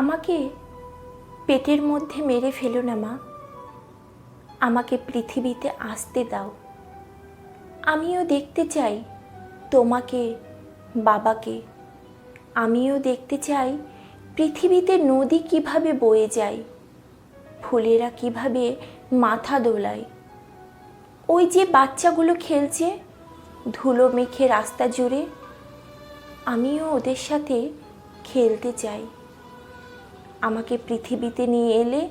আমাকে পেটের মধ্যে মেরে ফেলো না, মা। আমাকে পৃথিবীতে আসতে দাও। আমিও দেখতে চাই তোমাকে, বাবাকে। আমিও দেখতে চাই পৃথিবীতে নদী কীভাবে বয়ে যায়, ফুলেরা কীভাবে মাথা দোলায়। ওই যে বাচ্চাগুলো খেলছে ধুলো মেখে রাস্তা জুড়ে, আমিও ওদের সাথে খেলতে চাই। আমাকে পৃথিবীতে নিয়ে এলে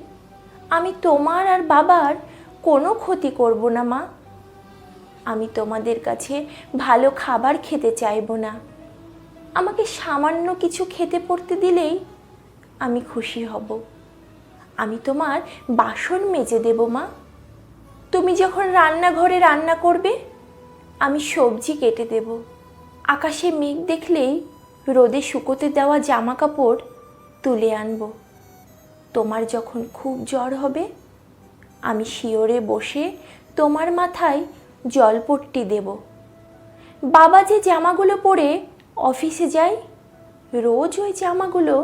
আমি তোমার আর বাবার কোনো ক্ষতি করব না, মা। আমি তোমাদের কাছে ভালো খাবার খেতে চাইব না। আমাকে সামান্য কিছু খেতে পড়তে দিলেই আমি খুশি হব। আমি তোমার বাসন মেজে দেব, মা। তুমি যখন রান্নাঘরে রান্না করবে, আমি সবজি কেটে দেব। আকাশে মেঘ দেখলেই রোদে শুকোতে দেওয়া জামা কাপড় তুলে আনব। তোমার যখন খুব জ্বর হবে, আমি শিওরে বসে তোমার মাথায় জলপট্টি দেব। বাবা যে জামাগুলো পরে অফিসে যায়, রোজ ওই জামাগুলো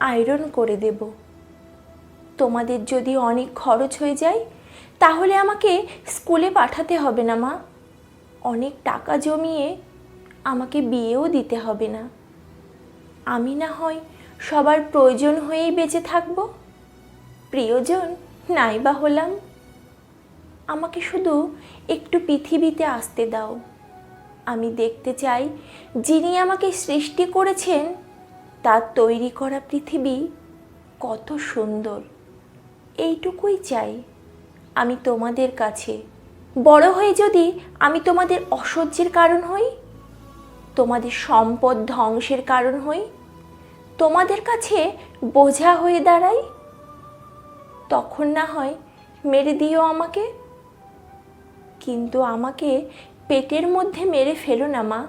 আয়রন করে দেব। তোমাদের যদি অনেক খরচ হয়ে যায়, তাহলে আমাকে স্কুলে পাঠাতে হবে না মা। অনেক টাকা জমিয়ে আমাকে বিয়েও দিতে হবে না। আমি না হয় সবার প্রয়োজন হয়েই বেঁচে থাকব। প্রিয়জন নাই বা হলাম। আমাকে শুধু একটু পৃথিবীতে আসতে দাও। আমি দেখতে চাই যিনি আমাকে সৃষ্টি করেছেন, তার তৈরি করা পৃথিবী কত সুন্দর। এইটুকুই চাই আমি তোমাদের কাছে। বড় হয়ে যদি আমি তোমাদের অসহ্যের কারণ হই, তোমাদের সম্পদ ধ্বংসের কারণ হই, তোমাদের কাছে বোঝা হয়ে দাঁড়াই তখন না হয় মেরে দিও আমাকে। কিন্তু আমাকে পেটের মধ্যে মেরে ফেলো না মা।